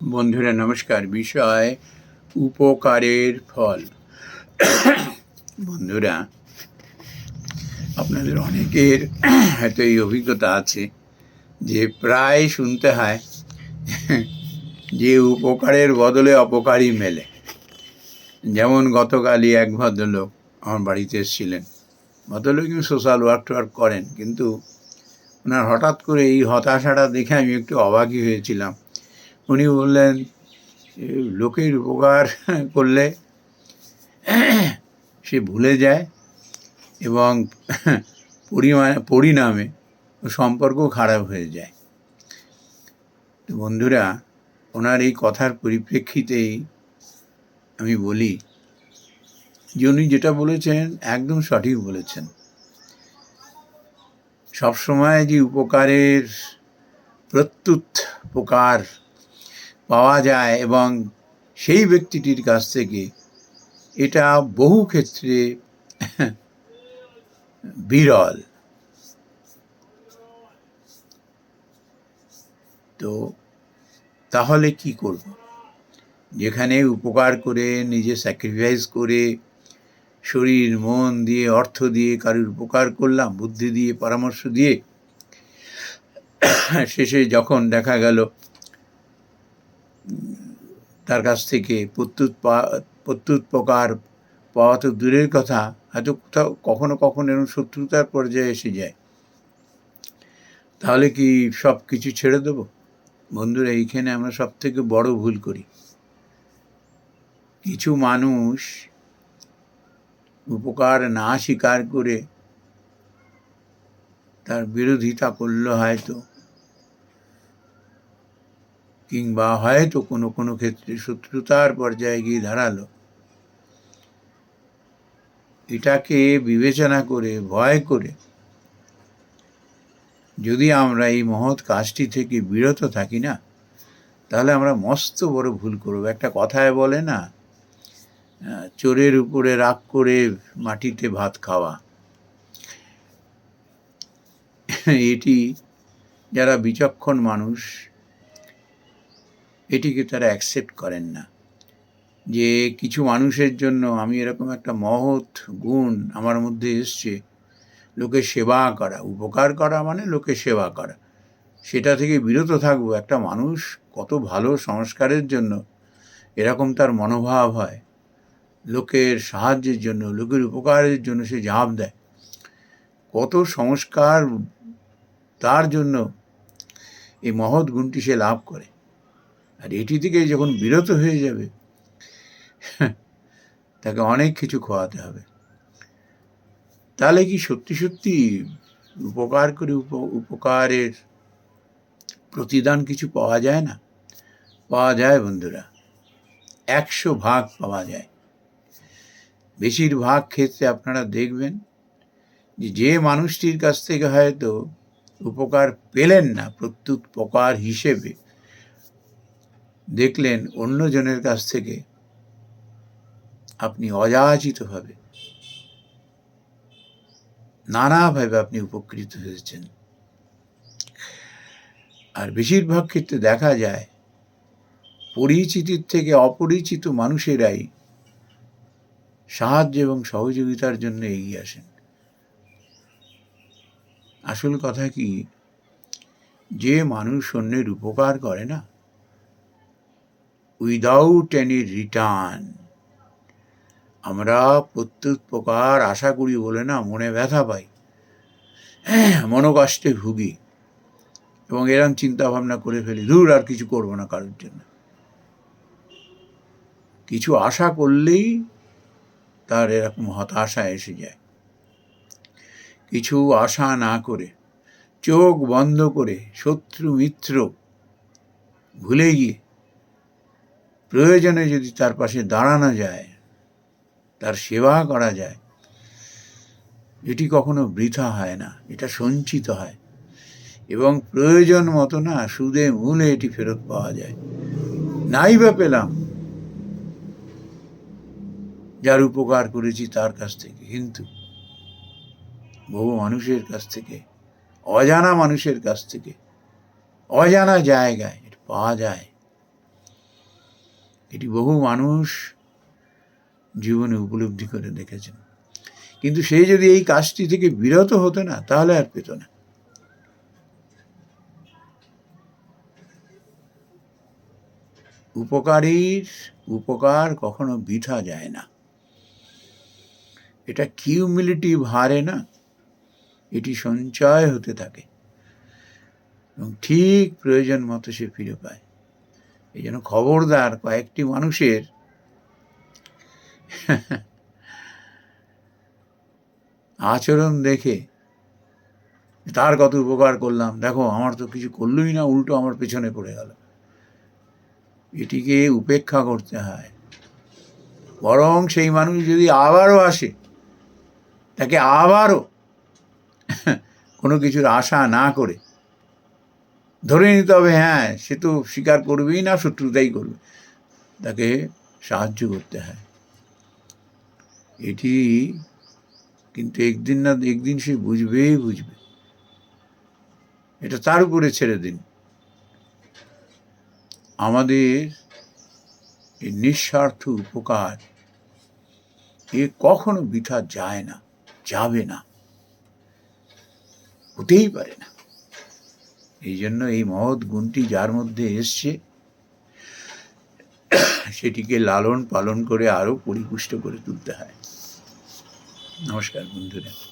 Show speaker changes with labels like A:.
A: বন্ধুরা, নমস্কার। বিষয় উপকারের ফল। বন্ধুরা, আপনাদের অনেকের হয়তো এই অভিজ্ঞতা আছে যে প্রায় শুনতে হয় যে উপকারের বদলে অপকারই মেলে। যেমন গতকালই এক ভদ্রলোক আমার বাড়িতে এসেছিলেন। ভদ্রলোক সোশ্যাল ওয়ার্ক টোয়ার্ক করেন, কিন্তু ওনার হঠাৎ করে এই হতাশাটা দেখে আমি একটু অবাকই হয়েছিলাম। উনি বললেন লোকের উপকার করলে সে ভুলে যায় এবং পরিমাণ পরিণামে সম্পর্ক খারাপ হয়ে যায়। তো বন্ধুরা, ওনার এই কথার পরিপ্রেক্ষিতেই আমি বলি যে উনি যেটা বলেছেন একদম সঠিক বলেছেন। সবসময় যে উপকারের প্রত্যুত উপকার পাওয়া যায় এবং সেই ব্যক্তিটির কাছ থেকে এটা বহু ক্ষেত্রে বিরল। তো তাহলে কি করব? যেখানে উপকার করে, নিজে স্যাক্রিফাইস করে, শরীর, মন দিয়ে, অর্থ দিয়ে কারোর উপকার করলাম, বুদ্ধি দিয়ে, পরামর্শ দিয়ে, শেষে যখন দেখা গেল তার কাছ থেকে প্রত্যুৎ পা- প্রত্যুৎপকার পাওয়া তো দূরের কথা, হয়তো কোথাও কখনো কখনো এরকম শত্রুতার পর্যায়ে এসে যায়। তাহলে কি সব কিছু ছেড়ে দেবো? বন্ধুরা, এইখানে আমরা সব থেকে বড় ভুল করি। কিছু মানুষ উপকার না স্বীকার করে তার বিরোধিতা করল হয়তো কিংবা হয়তো কোনো কোনো ক্ষেত্রে শত্রুতার পর্যায়ে গিয়ে দাঁড়াল। এটাকে বিবেচনা করে, ভয় করে যদি আমরা এই মহৎ কাজটি থেকে বিরত থাকি না, তাহলে আমরা মস্ত বড় ভুল করব। একটা কথায় বলে না চোরের উপরে রাগ করে মাটিতে ভাত খাওয়া। এটি যারা বিচক্ষণ মানুষ এটিকে তারা অ্যাকসেপ্ট করেন না? যে কিছু মানুষের জন্য আমি এরকম একটা মহৎ গুণ আমার মধ্যে এসছে। লোকের সেবা করা, উপকার করা মানে লোকের সেবা করা। সেটা থেকে বিরত থাকব। একটা মানুষ কত ভালো সংস্কারের জন্য এরকম তার মনোভাব হয়। লোকের সাহায্যের জন্য, লোকের উপকারের জন্য সে ঝাঁপ দেয়। কত সংস্কার তার জন্য এই মহৎ গুণটি সে লাভ করে। আর এটি থেকে যখন বিরত হয়ে যাবে, তাকে অনেক কিছু খোয়াতে হবে। তাহলে কি সত্যি সত্যি উপকার করে উপ- উপকারের প্রতিদান কিছু পাওয়া যায় না? পাওয়া যায় বন্ধুরা, একশো ভাগ পাওয়া যায়। বেশিরভাগ ক্ষেত্রে আপনারা দেখবেন যে যে মানুষটির কাছ থেকে হয়তো উপকার পেলেন না প্রত্যুত উপকার হিসেবে দেখলেন অন্যজনের কাছ থেকে আপনি অযাচিতভাবে নানাভাবে আপনি উপকৃত হয়েছেন। আর বেশিরভাগ ক্ষেত্রে দেখা যায়, পরিচিতির থেকে অপরিচিত মানুষেরাই সাহায্য এবং সহযোগিতার জন্য এগিয়ে আসেন। আসল কথা কি, যে মানুষ অন্যের উপকার করে না উইদাউট এনি রিটার্ন আমরা প্রত্যুত প্রকার আশা করি বলে না মনে ব্যথা পাই। মনোকষ্টে ভুগি এবং এরম চিন্তা ভাবনা করে ফেলি দূর আর কিছু করব না কারোর জন্য। কিছু আশা করলেই তার এরকম হতাশা এসে যায়। কিছু আশা না করে, চোখ বন্ধ করে শত্রু মিত্র ভুলে গিয়ে প্রয়োজনে যদি তার পাশে দাঁড়ানো যায়, তার সেবা করা যায়, এটি কখনো বৃথা হয় না, এটা সঞ্চিত হয়। এবং প্রয়োজন মতো না সুদে মূলে এটি ফেরত পাওয়া যায়। নাই বা পেলাম, যার উপকার করেছি তার কাছ থেকে, কিন্তু বহু মানুষের কাছ থেকে, অজানা মানুষের কাছ থেকে, অজানা জায়গায় পাওয়া যায়। এটি বহু মানুষ জীবনে উপলব্ধি করে দেখেছেন। কিন্তু সে যদি এই কাজটি থেকে বিরত হতো না, তাহলে আর পেত না। উপকারীর উপকার কখনো বৃথা যায় না। এটা কিউমিলিটিভ হারে না, এটি সঞ্চয় হতে থাকে এবং ঠিক প্রয়োজন মতো সে ফিরে পায়। এই জন্য খবরদার কয়েকটি মানুষের আচরণ দেখে তার কত উপকার করলাম। দেখো, আমার তো কিছু করলই না, উল্টো আমার পেছনে পড়ে গেল। এটিকে উপেক্ষা করতে হয়। বরং সেই মানুষ যদি আবারও আসে, তাকে আবারও কোনো কিছুর আশা না করে ধরে নিতে হবে হ্যাঁ সে তো স্বীকার করবেই না, শত্রুতাই করবে। তাকে সাহায্য করতে হয়। এটি কিন্তু একদিন না, একদিন সে বুঝবেই বুঝবে। এটা তার উপরে ছেড়ে দিন। আমাদের এই নিঃস্বার্থ উপকার, এ কখনো বৃথা যায় না, যাবে না, হতেই পারে না। এই জন্য এই মহৎ গুণটি যার মধ্যে এসছে, সেটিকে লালন পালন করে আরও পরিপুষ্ট করে তুলতে হয়। নমস্কার বন্ধুরা।